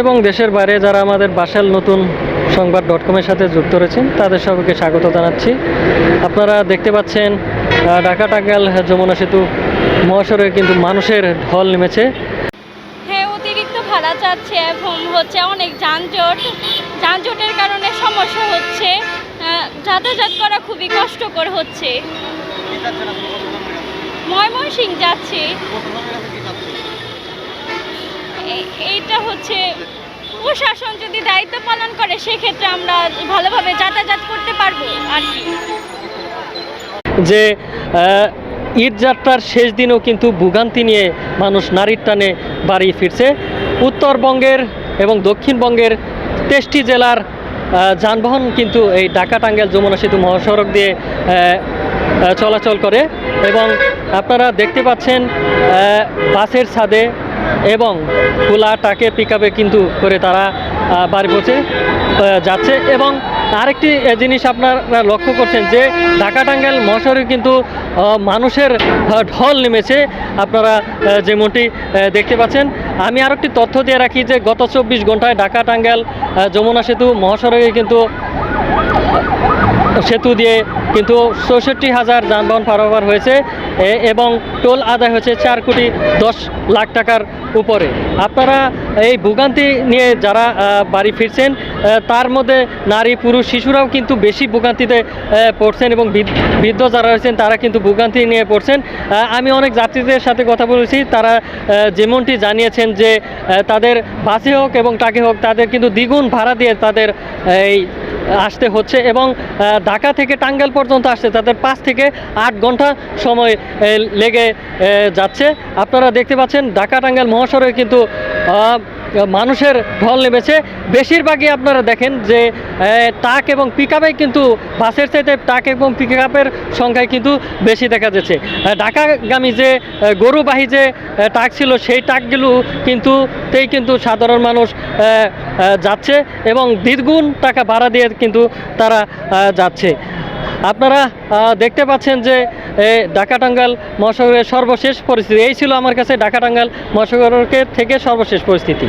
এবং দেশের বাইরে যারা আমাদের বাসাল নতুন সংবাদ ডট কমের সাথে যুক্ত রয়েছেন, তাদের সবাইকে স্বাগত জানাচ্ছি। আপনারা দেখতে পাচ্ছেন ঢাকা টাঙ্গাইল যমুনা সেতু মহাসড়কে কিন্তু মানুষের ঢল নেমেছে। হ্যাঁ অতিরিক্ত ভাড়া চাচ্ছে এবং হচ্ছে অনেক যানজট। যানজটের কারণে সমস্যা হচ্ছে। যাতায়াত করা খুবই কষ্টকর হচ্ছে। ময়মনসিং যাচ্ছি। এইটা হচ্ছে প্রশাসন যদি দায়িত্ব পালন করে, সেক্ষেত্রে আমরা ভালোভাবে যাতায়াত করতে পারব আর কি। যে ঈদ যাত্রার শেষ দিনেও কিন্তু ভোগান্তি নিয়ে মানুষ নারীর টানে বাড়ি ফিরছে। উত্তরবঙ্গের এবং দক্ষিণবঙ্গের তেষ্টি জেলার যানবাহন কিন্তু এই ঢাকা টাঙ্গাইল যমুনা সেতু মহাসড়ক দিয়ে চলাচল করে এবং আপনারা দেখতে পাচ্ছেন বাসের ছাদে এবং খোলা টাকে পিক কিন্তু করে তারা বাড়ি পৌঁছে যাচ্ছে এবং আরেকটি জিনিস আপনারা লক্ষ্য করছেন যে ঢাকা টাঙ্গাইল মহাসড়কে কিন্তু মানুষের ঢল নেমেছে। আপনারা যেমনটি দেখতে পাচ্ছেন। আমি আরেকটি তথ্য দিয়ে রাখি যে গত চব্বিশ ঘন্টায় ঢাকা টাঙ্গাইল যমুনা সেতু মহাসড়কে কিন্তু সেতু দিয়ে কিন্তু চৌষট্টি হাজার যানবাহন পারাপার হয়েছে এবং টোল আদায় হয়েছে চার কোটি দশ লাখ টাকার উপরে। আপনারা এই ভোগান্তি নিয়ে যারা বাড়ি ফিরছেন তার মধ্যে নারী, পুরুষ, শিশুরাও কিন্তু বেশি ভোগান্তিতে পড়ছেন এবং বৃদ্ধ- যারা রয়েছেন তারা কিন্তু ভোগান্তি নিয়ে পড়ছেন। আমি অনেক যাত্রীদের সাথে কথা বলেছি, তারা যেমনটি জানিয়েছেন যে তাদের বাসে হোক এবং ট্রাকে হোক, তাদের কিন্তু দ্বিগুণ ভাড়া দিয়ে তাদের, এই আসতে হচ্ছে এবং ঢাকা থেকে টাঙ্গাইল পর্যন্ত আসতে তাদের পাঁচ থেকে আট ঘণ্টা সময় লেগে যাচ্ছে। আপনারা দেখতে পাচ্ছেন, ঢাকা টাঙ্গাইল মহাসড়কে কিন্তু মানুষের ঢল নেমেছে। বেশিরভাগই আপনারা দেখেন যে ট্রাক এবং পিক কিন্তু বাসের চাইতে ট্রাক এবং পিক সংখ্যায় কিন্তু বেশি দেখা যাচ্ছে। ঢাকাগামী যে গরুবাহী যে ট্রাক ছিল, সেই ট্রাকগুলো কিন্তু তেই কিন্তু সাধারণ মানুষ যাচ্ছে এবং দ্বিগুণ টাকা ভাড়া দিয়ে কিন্তু তারা যাচ্ছে। আপনারা দেখতে পাচ্ছেন যে ঢাকা টাঙ্গাল মহাসড়কের সর্বশেষ পরিস্থিতি। এই ছিল আমার কাছে ঢাকা টাঙ্গাল মহাসড়কের থেকে সর্বশেষ পরিস্থিতি।